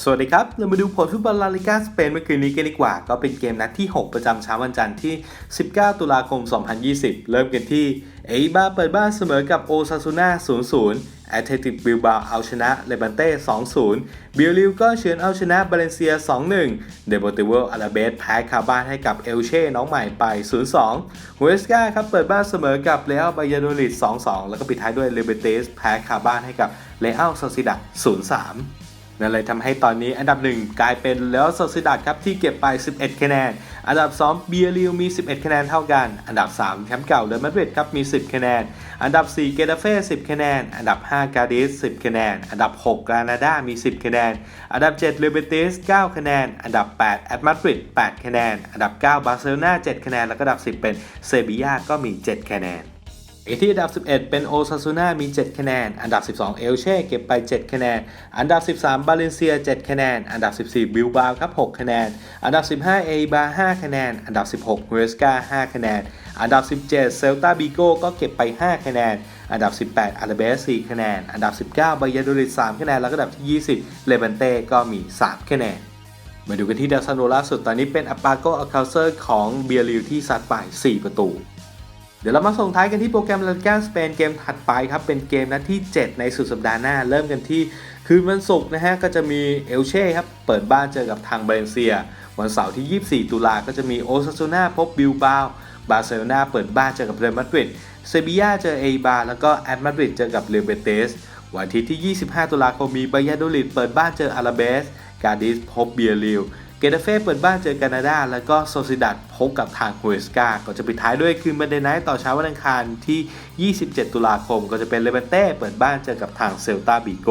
สวัสดีครับ เรามาดูผลฟุตบอลลาลิกาสเปนเมื่อคืนนี้กันดีกว่า ก็เป็นเกมนัดที่ 6 ประจำเช้าวันจันทร์ที่ 19 ตุลาคม 2020 เริ่มกันที่ เอบาเปิดบ้านเสมอกับโอซาซูน่า 0-0 แอตเลติกบิลบาเอาชนะเลบันเต้ 2-0 บิลลิวก็เฉือนเอาชนะบาเลนเซีย 2-1 เดโบติโวลอาราเบสแพ้คาบ้านให้กับเอลเช่น้องใหม่ไป 0-2ฮูเอสกาครับเปิดบ้านเสมอกับเรอัลบายาโดลิด 2-2 แล้วก็ปิดท้ายด้วยเลเบเตสแพ้คาบ้านให้กับเรอัลซาซิดา 0-3 นั่นเลยทำให้ตอนนี้อันดับ 1 กลายเป็นแล้วโซซิดัดครับที่เก็บไป 11 คะแนน อันดับ 2 เบียริวมี 11 คะแนนเท่ากัน อันดับ 3 แชมป์เก่าเรอัลมาดริดครับมี 10 คะแนน อันดับ 4 เกตาเฟ่ 10 คะแนน อันดับ 5 กาดิส 10 คะแนน อันดับ 6 กรานาดามี 10 คะแนน อันดับ 7 เรเบติส 9 คะแนน อันดับ 8 แอตมาดริด 8 คะแนน อันดับ 9 บาร์เซโลนา 7 คะแนน แล้วก็อันดับ 10 เป็นเซบียาก็มี 7 คะแนน อกที่อันดับ 11 เป็นโอซาซูน่ามี 7 คะแนน อันดับ 12 เอลเช่เก็บไป 7 คะแนน อันดับ 13 บาเลนเซีย 7 คะแนน อันดับ 14 บิลบาครับ 6 คะแนน อันดับ 15 เอบา5คะแนน อันดับ 16เอสกา5คะแนน อันดับ 17 เซลตาบิโก้ก็เก็บไป 5 คะแนน อันดับ 18 อาราเบส4คะแนน อันดับ 19บายาโดริด3คะแนน แล้วก็อันดับที่ 20 เลบันเต้ก็มี 3 คะแนนมาดูกันที่ดาวซันโนล่าสุดตอนนี้เป็นอัปาโกอัลคาเซอร์ของเบียริวที่ซัดไป 4 ประตู เดี๋ยวเรามาส่งท้ายกันที่โปรแกรมลาลิกาสเปนเกมถัดไปครับ เป็นเกมนัดที่ 7 ในสุดสัปดาห์หน้า เริ่มกันที่คืนวันศุกร์นะฮะ ก็จะมีเอลเช่ครับ เปิดบ้านเจอกับทางเบรนเซีย วันเสาร์ที่ 24 ตุลา ก็จะมีโอซาซูน่าพบบิลบาวบาร์เซโลนาเปิดบ้านเจอกับเรอัลมาดริดเซบียาเจอเอบาแล้วก็แอตมาดริดเจอกับเรเบเตสวันอาทิตย์ที่ 25 ตุลาคมมีบายาโดลิดเปิดบ้านเจออาราเบส กาดิสพบเบียริว เกตาเฟ่เปิดบ้านเจอแคนาดา แล้วก็โซซิดัดพบกับทางฮูเอสกาก็จะปิดท้ายด้วยคืนบันเดนไนท์ต่อเช้าวันอังคารที่ 27 ตุลาคม ก็จะเป็นเลเวนเต้เปิดบ้านเจอกับทางเซลตาบิโก